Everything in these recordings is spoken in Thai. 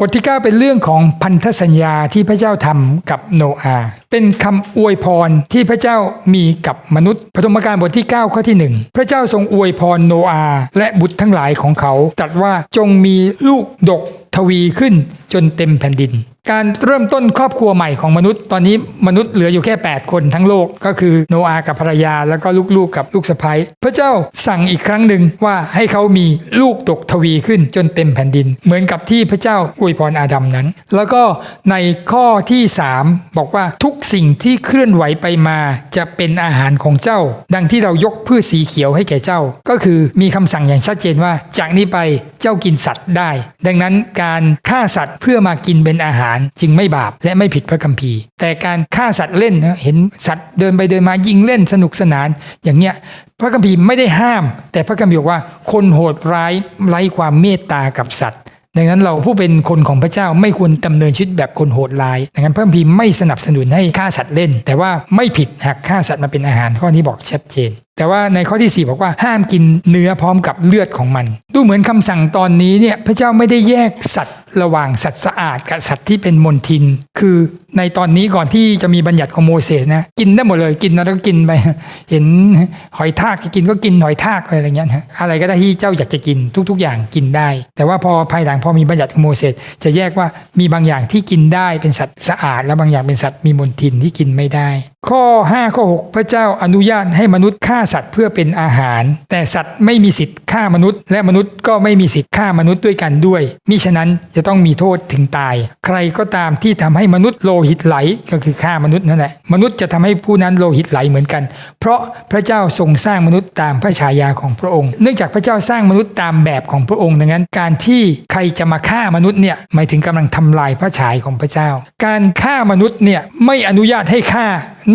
บทที่ 9 เป็นเรื่องของพันธสัญญาที่พระเจ้าทำกับโนอาห์เป็นคำอวยพรที่พระเจ้ามีกับมนุษย์ปฐมกาลบทที่ 9 ข้อที่ 1 พระเจ้าทรงอวยพรโนอาและบุตรทั้งหลายของเขาตรัสว่าจงมีลูกดกทวีขึ้นจนเต็มแผ่นดิน การเริ่มต้นครอบครัวใหม่ของมนุษย์ ตอนนี้มนุษย์เหลืออยู่แค่ 8 คนทั้งโลกก็คือโนอากับภรรยาแล้วก็ลูกๆกับลูกสะใภ้พระเจ้าสั่งอีกครั้งหนึ่งว่าให้เขามีลูกตกทวีขึ้นจนเต็มแผ่นดิน เหมือนกับที่พระเจ้าอวยพรอาดัมนั้น แล้วก็ในข้อที่ 3 บอกว่าทุกสิ่งที่เคลื่อนไหวไปมาจะเป็นอาหารของเจ้า ดังที่เรายกพืชสีเขียวให้แก่เจ้า ก็คือมีคำสั่งอย่างชัดเจนว่า จากนี้ไปเจ้ากินสัตว์ได้ ดังนั้นการฆ่าสัตว์เพื่อมากินเป็นอาหารจึงไม่บาปและไม่ผิดพระคัมภีร์ แต่การฆ่าสัตว์เล่นนะเห็นสัตว์เดินไปเดินมายิงเล่นสนุกสนานอย่างเงี้ยพระคัมภีร์ไม่ได้ห้าม แต่พระคัมภีร์บอกว่าคนโหดร้ายไร้ความเมตตากับสัตว์ ดังนั้นเราผู้เป็นคนของพระเจ้าไม่ควรดำเนินชีวิตแบบคนโหดร้ายดังนั้นพระพีไม่สนับสนุนให้ฆ่าสัตว์เล่น แต่ว่าไม่ผิดหากฆ่าสัตว์มาเป็นอาหารข้อนี้บอกชัดเจน แต่ว่าในข้อที่ 4 บอกว่าห้ามกินเนื้อพร้อมกับเลือดของมัน ดูเหมือนคำสั่งตอนนี้เนี่ยพระเจ้าไม่ได้แยกสัตว์ระหว่างสัตว์สะอาดกับสัตว์ที่เป็นมลทิน คือในตอนนี้ก่อนที่จะมีบัญญัติของโมเสสนะกินได้หมดเลยกินแล้วก็กินไป เห็นหอยทากกินก็กินหอยทากไปอะไรเงี้ยนะอะไรก็ได้ที่เจ้าอยากจะกินทุก ๆ อย่างกินได้ แต่ว่าพอภายหลังพอมีบัญญัติของโมเสสจะแยกว่ามีบางอย่างที่กินได้เป็นสัตว์สะอาด และบางอย่างเป็นสัตว์มีมลทินที่กินไม่ได้ข้อ 5 ข้อ 6 พระเจ้าอนุญาตให้มนุษย์ฆ่าสัตว์เพื่อเป็นอาหาร แต่สัตว์ไม่มีสิทธิ์ฆ่ามนุษย์ และมนุษย์ก็ไม่มีสิทธิ์ฆ่ามนุษย์ด้วยกันด้วยมิฉะนั้นจะต้องมีโทษถึงตาย ใครก็ตามที่ทำให้มนุษย์โลหิตไหลก็คือฆ่ามนุษย์นั่นแหละมนุษย์จะทำให้ผู้นั้นโลหิตไหลเหมือนกัน เพราะพระเจ้าทรงสร้างมนุษย์ตามพระฉายาของพระองค์ เนื่องจากพระเจ้าสร้างมนุษย์ตามแบบของพระองค์ดังนั้น การที่ใครจะมาฆ่ามนุษย์เนี่ยหมายถึงกำลังทำลายพระฉายของพระเจ้า การฆ่ามนุษย์เนี่ย ไม่อนุญาตให้ฆ่า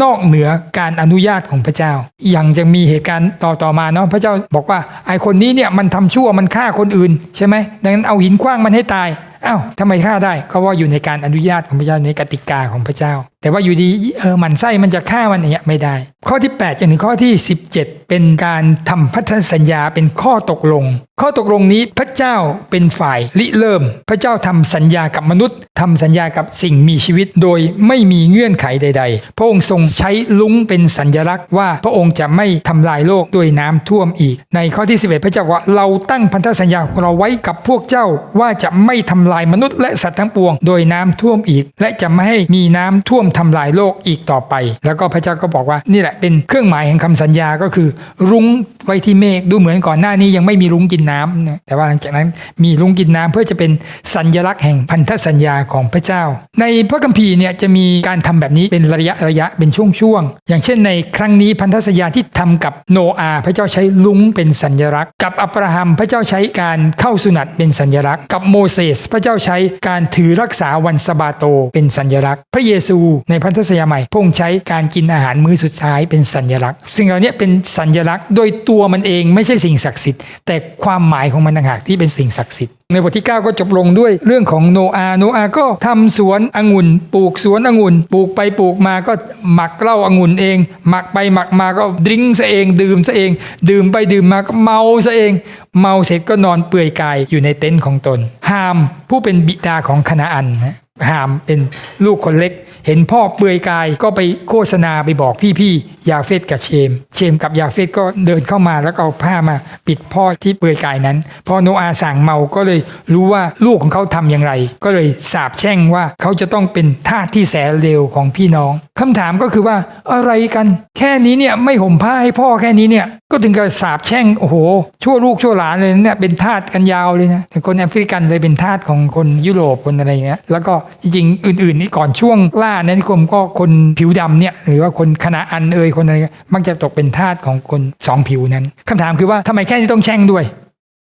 นอกเหนือการอนุญาตของพระเจ้า อย่างจะมีเหตุการณ์ต่อต่อมาเนาะพระเจ้าบอกว่าไอคนนี้เนี่ยมันทำชั่วมันฆ่าคนอื่นใช่ไหมดังนั้นเอาหินคว้างมันให้ตายอ้าวทำไมฆ่าได้ก็ว่าอยู่ในการอนุญาตของพระเจ้าในกติกาของพระเจ้า แต่ว่าอยู่ดีเออมันไส้มันจะฆ่ามันอย่างเงี้ยไม่ได้ ข้อที่8จนถึงข้อที่ 17 เป็นการทำพันธสัญญาเป็นข้อตกลง ข้อตกลงนี้พระเจ้าเป็นฝ่ายริเริ่ม พระเจ้าทำสัญญากับมนุษย์ทำสัญญากับสิ่งมีชีวิตโดยไม่มีเงื่อนไขใด ๆ พระองค์ทรงใช้ลุงเป็นสัญลักษณ์ว่าพระองค์จะไม่ทำลายโลกด้วยน้ำท่วมอีก ในข้อที่ 11 พระเจ้าว่าเราตั้งพันธสัญญาของเราไว้กับพวกเจ้าว่าจะไม่ทำลายมนุษย์และสัตว์ทั้งปวง โดยน้ำท่วมอีก และจะไม่ให้มีน้ำท่วมทำลายโลกอีกต่อไป แล้วก็พระเจ้าก็บอกว่านี่แหละเป็นเครื่องหมายแห่งคำสัญญาก็คือ รุ้งไว้ที่เมฆดูเหมือนก่อนหน้านี้ยังไม่มีรุ้งกินน้ำนะแต่ว่าหลังจากนั้นมีรุ้งกินน้ำเพื่อจะเป็นสัญลักษณ์แห่งพันธสัญญาของพระเจ้า ในพระคัมภีร์เนี่ยจะมีการทำแบบนี้เป็นระยะระยะเป็นช่วงๆอย่างเช่นในครั้งนี้พันธสัญญาที่ทำกับโนอาห์พระเจ้าใช้ลุงเป็นสัญลักษณ์ กับอับราฮัมพระเจ้าใช้การเข้าสุนัตเป็นสัญลักษณ์ กับโมเสสพระเจ้าใช้การถือรักษาวันสะบาโตเป็นสัญลักษณ์ พระเยซูในพันธสัญญาใหม่พงใช้การกินอาหารมื้อสุดท้ายเป็นสัญลักษณ์สิ่งเหล่านี้ยเป็นสัญลักษณ์โดยตัวมันเองไม่ใช่สิ่งศักดิ์สิทธิ์แต่ความหมายของมันต่างหากที่เป็นสิ่งศักดิ์สิทธิ์ในบทที่ 9 ก็จบลงด้วยเรื่องของโนอาโนอาก็ทำสวนองุ่น ปลูกสวนองุ่น ปลูกไปปลูกมาก็หมักเหล้าองุ่นเอง หมักไปหมักมาก็ดริ้งซะเอง ดื่มซะเอง ดื่มไปดื่มมาก็เมาซะเอง เมาเสร็จก็นอนเปื่อยกายอยู่ในเต็นท์ของตน ฮามผู้เป็นบิดาของคณาอันนะ ฮามเป็นลูกคนเล็ก เห็นพ่อเปลือยกายก็ไปโฆษณาไปบอกพี่ๆยาเฟตกับเชม เชมกับยาเฟตก็เดินเข้ามาแล้วเอาผ้ามาปิดพ่อที่เปลือยกายนั้น พอโนอาสั่งเมาก็เลยรู้ว่าลูกของเขาทำอย่างไร ก็เลยสาบแช่งว่าเขาจะต้องเป็นทาสที่แสนเลวของพี่น้องคำถามก็คือว่าอะไรกัน แค่นี้เนี่ยไม่ห่มผ้าให้พ่อแค่นี้เนี่ยก็ถึงกับสาบแช่งโอ้โห ชั่วลูกชั่วหลานเลยเนี่ยเป็นทาสกันยาวเลยนะแต่คนแอฟริกันเลยเป็นทาสของคนยุโรปคนอะไรอย่างเงี้ยแล้วก็จริงๆอื่นๆนี่ก่อนช่วงล่าอาณานิคมก็คนผิวดำเนี่ยหรือว่าคนคณะอันเอยคนอะไรมักจะตกเป็นทาสของคนสองผิวนั้นคำถามคือว่าทำไมแค่นี้ต้องแช่งด้วย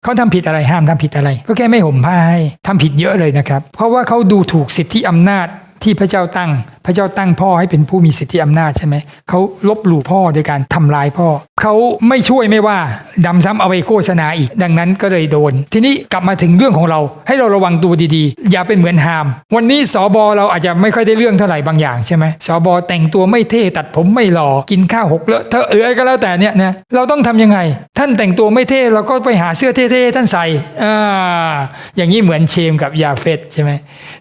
เขาทำผิดอะไรห้ามทำผิดอะไร ก็แค่ไม่ห่มผ้าให้ทำผิดเยอะเลยนะครับ เพราะว่าเขาดูถูกสิทธิอำนาจที่พระเจ้าตั้ง พระเจ้าตั้งพ่อให้เป็นผู้มีสิทธิอำนาจใช่ไหมเขาลบหลู่พ่อโดยการทำลายพ่อ เขาไม่ช่วยไม่ว่าดำซ้ำเอาไปโฆษณาอีก ดังนั้นก็เลยโดน ทีนี้กลับมาถึงเรื่องของเรา ให้เราระวังตัวดีๆ อย่าเป็นเหมือนฮาม วันนี้สอบอเราอาจจะไม่ค่อยได้เรื่องเท่าไหร่บางอย่างใช่ไหมสอบอแต่งตัวไม่เท่ตัดผมไม่หล่อกินข้าวหกเลอะเทอะเอออก็แล้วแต่เนี่ยนะเราต้องทำยังไง ท่านแต่งตัวไม่เท่เราก็ไปหาเสื้อเท่ๆท่านใส่อ่าอย่างนี้เหมือนเชมกับยาเฟตใช่ไหม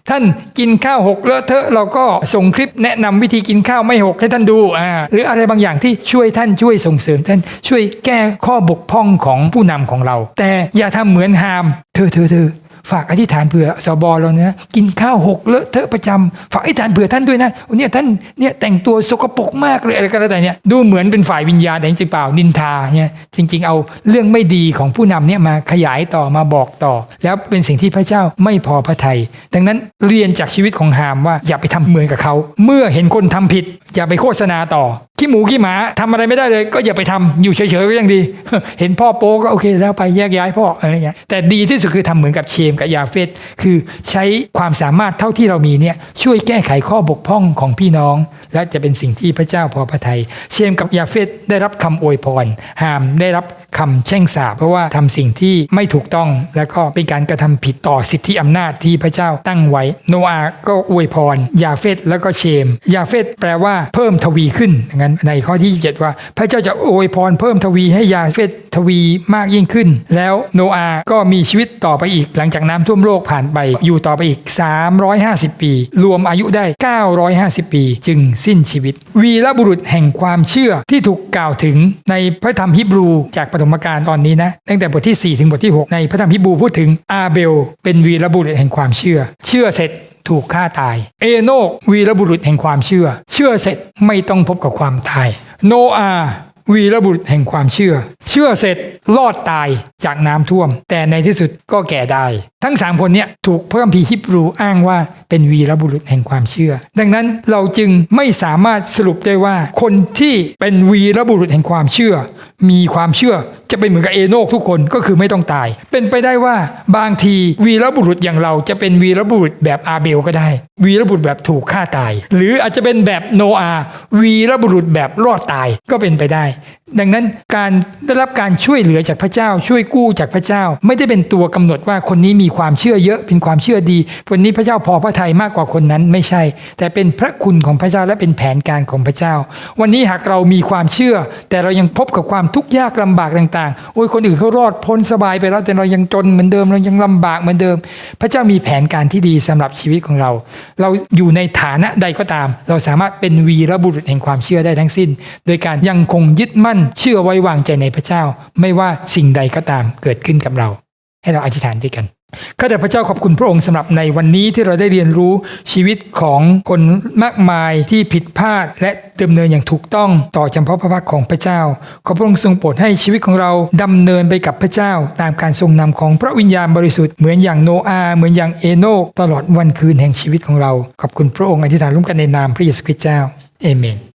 ท่านกินข้าวหกเลอะเทอะเราก็ส่งคลิปแนะนำวิธีกินข้าวไม่หกให้ท่านดูอ่าหรืออะไรบางอย่างที่ช่วยท่านช่วยส่งเสริมท่านช่วยแก้ข้อบกพร่องของผู้นำของเรา แต่อย่าทำเหมือนฮาม เธอเธอเธอ ฝากอธิษฐานเผื่อสบอเราเนะกินข้าวหกเลอะเทอะประจำฝากอธิษฐานเผื่อท่านด้วยนะเนี่ยท่านเนี่ยแต่งตัวสกปรกมากเลยอะไรก็แล้วแต่เนี่ยดูเหมือนเป็นฝ่ายวิญญาณแต่จริงเปล่านินทาเนี่ยจริง ๆ เอาเรื่องไม่ดีของผู้นำเนี่ยมาขยายต่อมาบอกต่อ แล้วเป็นสิ่งที่พระเจ้าไม่พอพระทยัยดังนั้นเรียนจากชีวิตของฮามว่าอย่าไปทำเหมือนกับเขา เมื่อเห็นคนทำผิด อย่าไปโฆษณาต่อขี้หมูขี้หมาทำอะไรไม่ได้เลย ก็อย่าไปทำอยู่เฉยๆก็ยังดี เห็นพ่อโป๊ก็โอเคแล้วไปแยกย้ายพ่ออะไรเงี้ยแต่ดีที่สุดคือทำเหมือนกับเชมกับยาเฟสคือใช้ความสามารถเท่าที่เรามีเนี่ยช่วยแก้ไขข้อบกพร่องของพี่น้อง และจะเป็นสิ่งที่พระเจ้าพอพระทัยเชมกับยาเฟสได้รับคำอวยพรหามได้รับ คำแช่งสาปเพราะว่าทำสิ่งที่ไม่ถูกต้อง แล้วก็เป็นการกระทำผิดต่อสิทธิอำนาจที่พระเจ้าตั้งไว้ โนอาก็อวยพร ยาเฟตแล้วก็เชม ยาเฟตแปลว่าเพิ่มทวีขึ้นงั้นในข้อที่7ว่า พระเจ้าจะอวยพรเพิ่มทวีให้ยาเฟตทวีมากยิ่งขึ้น แล้วโนอาก็มีชีวิตต่อไปอีก หลังจากน้ำท่วมโลกผ่านไป อยู่ต่อไปอีก 350 ปี รวมอายุได้ 950 ปี จึงสิ้นชีวิต วีรบุรุษแห่งความเชื่อที่ถูกกล่าวถึงในพระธรรมฮิบรูจากปฐมกาลตอนนี้นะ ตั้งแต่บทที่ 4 ถึงบทที่ 6 ในพระธรรมฮิบูพูดถึงอาเบล เป็นวีรบุรุษแห่งความเชื่อ เชื่อเสร็จถูกฆ่าตาย เอโนกวีรบุรุษแห่งความเชื่อ เชื่อเสร็จไม่ต้องพบกับความตาย โนอา วีรบุรุษแห่งความเชื่อ เชื่อเสร็จรอดตายจากน้ำท่วม แต่ในที่สุดก็แก่ได้ ทั้งสามคนเนี้ยถูกพระคัมภีร์ฮิบรูอ้างว่าเป็นวีรบุรุษแห่งความเชื่อ ดังนั้นเราจึงไม่สามารถสรุปได้ว่า คนที่เป็นวีรบุรุษแห่งความเชื่อ มีความเชื่อ จะเป็นเหมือนกับเอโนกทุกคนก็คือไม่ต้องตาย เป็นไปได้ว่าบางทีวีรบุรุษอย่างเราจะเป็นวีรบุรุษแบบอาเบลก็ได้ วีรบุรุษแบบถูกฆ่าตาย หรืออาจจะเป็นแบบโนอาวีรบุรุษแบบรอดตายก็เป็นไปได้ ดังนั้นการได้รับการช่วยเหลือจากพระเจ้า ช่วยกู้จากพระเจ้า ไม่ได้เป็นตัวกำหนดว่าคนนี้มีความเชื่อเยอะเป็นความเชื่อดีคนนี้พระเจ้าพอพระทัยมากกว่าคนนั้นไม่ใช่ แต่เป็นพระคุณของพระเจ้าและเป็นแผนการของพระเจ้า วันนี้หากเรามีความเชื่อ แต่เรายังพบกับความทุกข์ยากลำบากต่างๆโอ้ยคนอื่นเขารอดพ้นสบายไปแล้วแต่เรายังจนเหมือนเดิมเรายังลำบากเหมือนเดิม พระเจ้ามีแผนการที่ดีสำหรับชีวิตของเรา เราอยู่ในฐานะใดก็ตาม เราสามารถเป็นวีรบุรุษแห่งความเชื่อได้ทั้งสิ้น โดยการยังคงยึดมั่นเชื่อไว้วางใจในพระเจ้า ไม่ว่าสิ่งใดก็ตามเกิดขึ้นกับเรา ให้เราอธิษฐานด้วยกัน ข้าแต่พระเจ้าขอบคุณพระองค์สำหรับในวันนี้ที่เราได้เรียนรู้ชีวิตของคนมากมายที่ผิดพลาด และดำเนินอย่างถูกต้องต่อจำเพาะพระพักของพระเจ้า ขอพระองค์ทรงโปรดให้ชีวิตของเราดำเนินไปกับพระเจ้า ตามการทรงนำของพระวิญญาณบริสุทธิ์เหมือนอย่างโนอาเหมือนอย่างเอโนกตลอดวันคืนแห่งชีวิตของเรา ขอบคุณพระองค์อธิษฐานร่วมกันในนามพระเยซูคริสต์เจ้าเอเมน